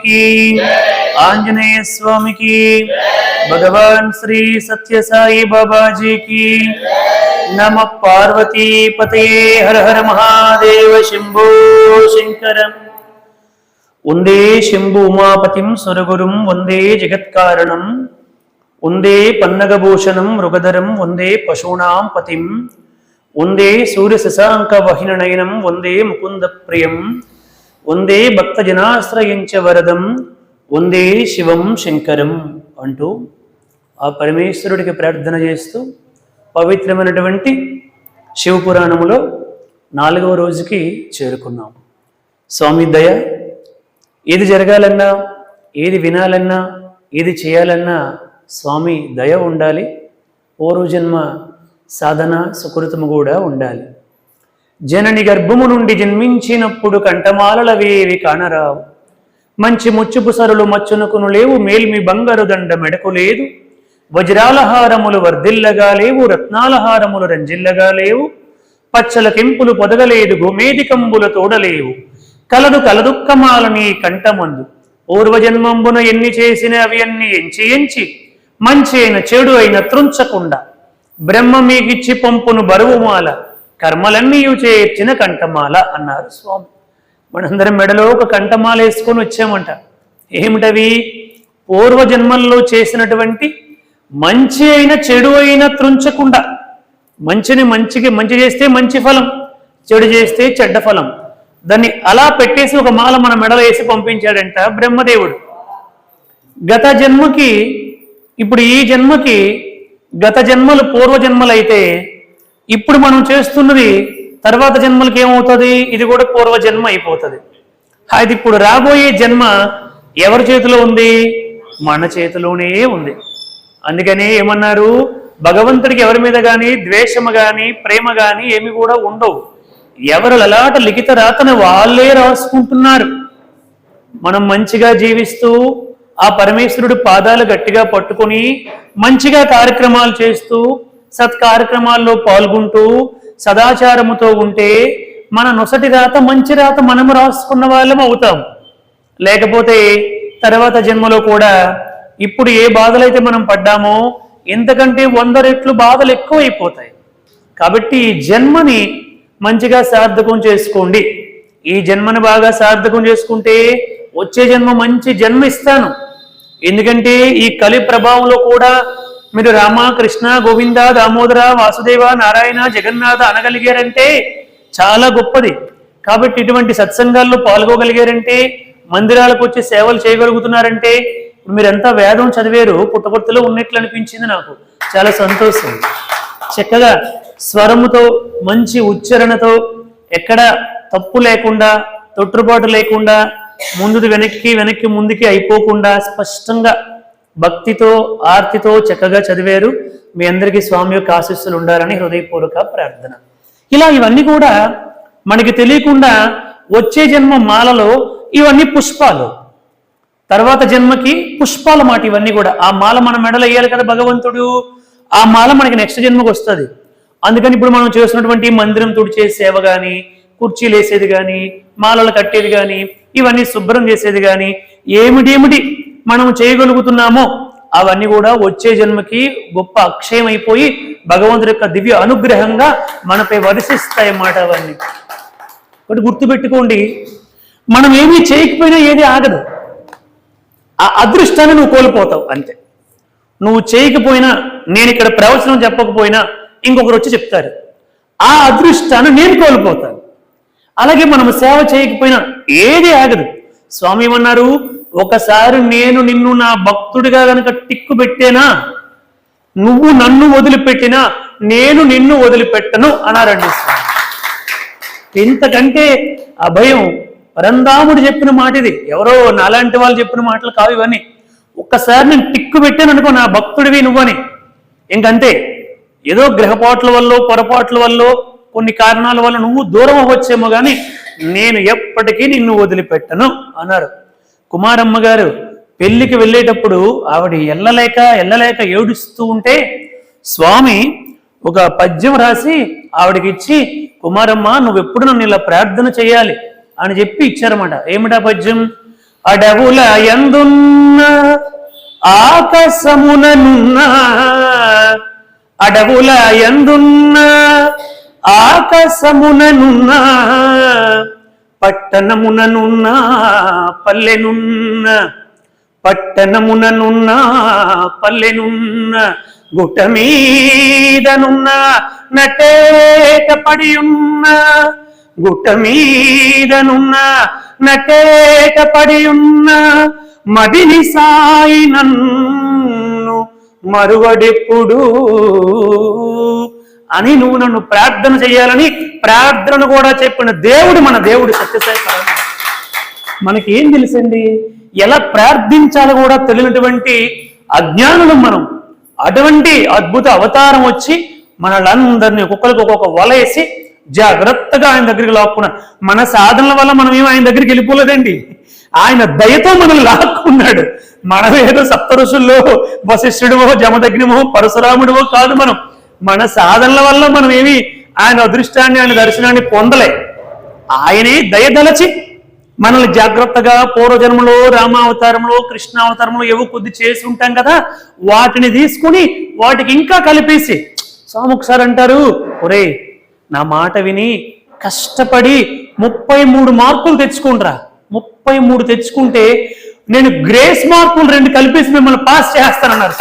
స్వామికి ఆంజనేయ స్వామికి భగవాన్ శ్రీ సత్యసాయి బాబాజీకి నమ పార్వతీ పతయే హర హర మహాదేవ శంభో శంకరం వందే శంభు ఉమాపతిం సురగురుం వందే జగత్కారణం వందే పన్నగభూషణం మృగధరం వందే పశూనాం పతిం వందే సూర్య శశాంక వహిననయనం వందే ముకుంద ప్రియం భక్త జనాశ్రయించ వరదం వందే శివం శంకరం అంటూ ఆ పరమేశ్వరుడికి ప్రార్థన చేస్తూ పవిత్రమైనటువంటి శివపురాణములో నాలుగవ రోజుకి చేరుకున్నాం. స్వామి దయ ఏది జరగాలన్నా ఏది వినాలన్నా ఏది చేయాలన్నా స్వామి దయ ఉండాలి. పూర్వజన్మ సాధన సుకృతము కూడా ఉండాలి. జనని గర్భము నుండి జన్మించినప్పుడు కంఠమాలలవేవి కానరావు. మంచి ముచ్చుపు సరులు మచ్చునకును లేవు మేల్మి బంగారు దండ మెడకు లేదు. వజ్రాలహారములు వర్ధిల్లగా లేవు రత్నాలహారములు రంజిల్లగా లేవు. పచ్చల కెంపులు పొదగలేదు గోమేదికంబుల తోడలేవు. కలదు కలదుక్కమాల నీ కంఠమందు. పూర్వజన్మంబున ఎన్ని చేసిన అవి అన్ని ఎంచి ఎంచి మంచి అయిన చెడు అయిన త్రుంచకుండా బ్రహ్మ మీకిచ్చి పంపును బరువుమాల. కర్మలన్నీ చేర్చిన కంఠమాల అన్నారు స్వామి. మనందరం మెడలో ఒక కంఠమాల వేసుకొని వచ్చామంట. ఏమిటవి? పూర్వజన్మల్లో చేసినటువంటి మంచి అయిన చెడు అయిన త్రుంచకుండా. మంచిని మంచికి మంచి చేస్తే మంచి ఫలం చెడు చేస్తే చెడ్డ ఫలం. దాన్ని అలా పెట్టేసి ఒక మాల మన మెడలో వేసి పంపించాడంట బ్రహ్మదేవుడు. గత జన్మకి ఇప్పుడు ఈ జన్మకి గత జన్మలు పూర్వ జన్మలైతే ఇప్పుడు మనం చేస్తున్నది తర్వాత జన్మలకి ఏమవుతుంది? ఇది కూడా పూర్వ జన్మ అయిపోతుంది. అది ఇప్పుడు రాబోయే జన్మ ఎవరి చేతిలో ఉంది? మన చేతిలోనే ఉంది. అందుకనే ఏమన్నారు? భగవంతుడికి ఎవరి మీద కానీ ద్వేషము కానీ ప్రేమ కానీ ఏమి కూడా ఉండవు. ఎవరు లలాట లిఖిత రాతను వాళ్ళే రాసుకుంటున్నారు. మనం మంచిగా జీవిస్తూ ఆ పరమేశ్వరుడు పాదాలు గట్టిగా పట్టుకొని మంచిగా కార్యక్రమాలు చేస్తూ సత్కార్యక్రమాల్లో పాల్గొంటూ సదాచారముతో ఉంటే మన నొసటి రాత మంచి రాత మనము రాసుకున్న వాళ్ళం అవుతాం. లేకపోతే తర్వాత జన్మలో కూడా ఇప్పుడు ఏ బాధలైతే మనం పడ్డామో ఎంతకంటే వంద రెట్లు బాధలు ఎక్కువైపోతాయి. కాబట్టి ఈ జన్మని మంచిగా సార్థకం చేసుకోండి. ఈ జన్మను బాగా సార్థకం చేసుకుంటే వచ్చే జన్మ మంచి జన్మ ఇస్తాను. ఎందుకంటే ఈ కలి ప్రభావంలో కూడా మీరు రామ కృష్ణ గోవింద దామోదర వాసుదేవ నారాయణ జగన్నాథ అనగలిగారంటే చాలా గొప్పది. కాబట్టి ఇటువంటి సత్సంగాల్లో పాల్గొగలిగారంటే మందిరాలకు వచ్చి సేవలు చేయగలుగుతున్నారంటే ఇప్పుడు మీరంతా వేదం చదివారు పుట్టపర్తిలో ఉన్నట్లు అనిపించింది నాకు. చాలా సంతోషం. చక్కగా స్వరముతో మంచి ఉచ్చారణతో ఎక్కడ తప్పు లేకుండా తొట్టుబాటు లేకుండా ముందుది వెనక్కి వెనక్కి ముందుకి అయిపోకుండా స్పష్టంగా భక్తితో ఆర్తితో చక్కగా చదివారు. మీ అందరికీ స్వామి యొక్క ఆశీస్సులు ఉండాలని హృదయపూర్వక ప్రార్థన. ఇలా ఇవన్నీ కూడా మనకి తెలియకుండా వచ్చే జన్మ మాలలో ఇవన్నీ పుష్పాలు. తర్వాత జన్మకి పుష్పాల మాట ఇవన్నీ కూడా. ఆ మాల మన మెడలు వేయాలి కదా భగవంతుడు. ఆ మాల మనకి నెక్స్ట్ జన్మకు వస్తుంది. అందుకని ఇప్పుడు మనం చేస్తున్నటువంటి మందిరం తుడిచే సేవ కానీ కుర్చీలు వేసేది కానీ మాలలు కట్టేది కానీ ఇవన్నీ శుభ్రం చేసేది కానీ ఏమిటేమిటి మనం చేయగలుగుతున్నామో అవన్నీ కూడా వచ్చే జన్మకి గొప్ప అక్షయం అయిపోయి భగవంతుడి యొక్క దివ్య అనుగ్రహంగా మనపై వర్షిస్తాయన్నమాట అవన్నీ. ఒకటి గుర్తుపెట్టుకోండి మనం ఏమీ చేయకపోయినా ఏది ఆగదు. ఆ అదృష్టాన్ని నువ్వు కోల్పోతావు అంతే. నువ్వు చేయకపోయినా నేను ఇక్కడ ప్రవచనం చెప్పకపోయినా ఇంకొకరు వచ్చి చెప్తారు. ఆ అదృష్టాన్ని నేను కోల్పోతాను. అలాగే మనం సేవ చేయకపోయినా ఏది ఆగదు. స్వామి ఏమన్నారు? ఒకసారి నేను నిన్ను నా భక్తుడిగా గనక టిక్కు పెట్టేనా? నువ్వు నన్ను వదిలిపెట్టినా నేను నిన్ను వదిలిపెట్టను అన్నారండి స్వామి. ఇంతకంటే అభయం పరందాముడు చెప్పిన మాట ఇది. ఎవరో నాలాంటి వాళ్ళు చెప్పిన మాటలు కావు ఇవన్నీ. ఒక్కసారి నేను టిక్కు పెట్టాను అనుకో నా భక్తుడివి నువ్వని. ఇంకంతే ఏదో గ్రహపాట్ల వల్ల పొరపాట్ల వల్ల కొన్ని కారణాల వల్ల నువ్వు దూరం అవ్వచ్చేమో కానీ నేను ఎప్పటికీ నిన్ను వదిలిపెట్టను అన్నారు. కుమారమ్మ గారు పెళ్ళికి వెళ్ళేటప్పుడు ఆవిడ ఎల్లలేక ఎల్లలేక ఏడుస్తూ ఉంటే స్వామి ఒక పద్యం రాసి ఆవిడకి ఇచ్చి కుమారమ్మ నువ్వు ఎప్పుడు నన్ను ఇలా ప్రార్థన చేయాలి? అని చెప్పి ఇచ్చారన్నమాట. ఏమిటా పద్యం? అడవుల ఎందున్న ఆకాశముననున్న అడవుల ఎందున్న ఆకాశముననున్న పట్టణముననున్న పల్లెనున్న పట్టణముననున్న పల్లెనున్న గుట మీదనున్న నటేట పడి ఉన్న మీదనున్న నటేట పడి మదిని సాయి నన్ను మరువడెప్పుడు అని నువ్వు నన్ను ప్రార్థన చేయాలని ప్రార్థన కూడా చెప్పిన దేవుడు మన దేవుడు సత్యసాయి పరమాత్మ. మనకి ఏం ఎలా ప్రార్థించాలో కూడా తెలియనటువంటి అజ్ఞానులు మనం. అటువంటి అద్భుత అవతారం వచ్చి మనలందరినీ ఒక్కొక్కరికి ఒక్కొక్క వలేసి జాగ్రత్తగా ఆయన దగ్గరికి లాక్కున్నాడు మన సాధనల వల్ల మనం ఏమో ఆయన దగ్గరికి వెళ్ళిపోలేదండి? ఆయన దయతో మనల్ని లాక్కున్నాడు. మనమేదో సప్తరుషుల్లో వశిష్ఠుడివో జమదగ్నిమో పరశురాముడివో కాదు మనం. మన సాధనల వల్ల మనం ఏమి ఆయన అదృష్టాన్ని ఆయన దర్శనాన్ని పొందలే. ఆయనే దయదలచి మనల్ని జాగ్రత్తగా పూర్వజన్మలో రామావతారంలో కృష్ణావతారంలో ఏవో కొద్ది చేసి ఉంటాం కదా వాటిని తీసుకుని వాటికి ఇంకా కలిపేసి స్వామి ఒకసారి అంటారు ఒరే నా మాట విని కష్టపడి ముప్పై మూడు మార్కులు తెచ్చుకుంటారా. ముప్పై మూడు తెచ్చుకుంటే నేను గ్రేస్ మార్కులు రెండు కలిపేసి మిమ్మల్ని పాస్ చేస్తానన్నారు.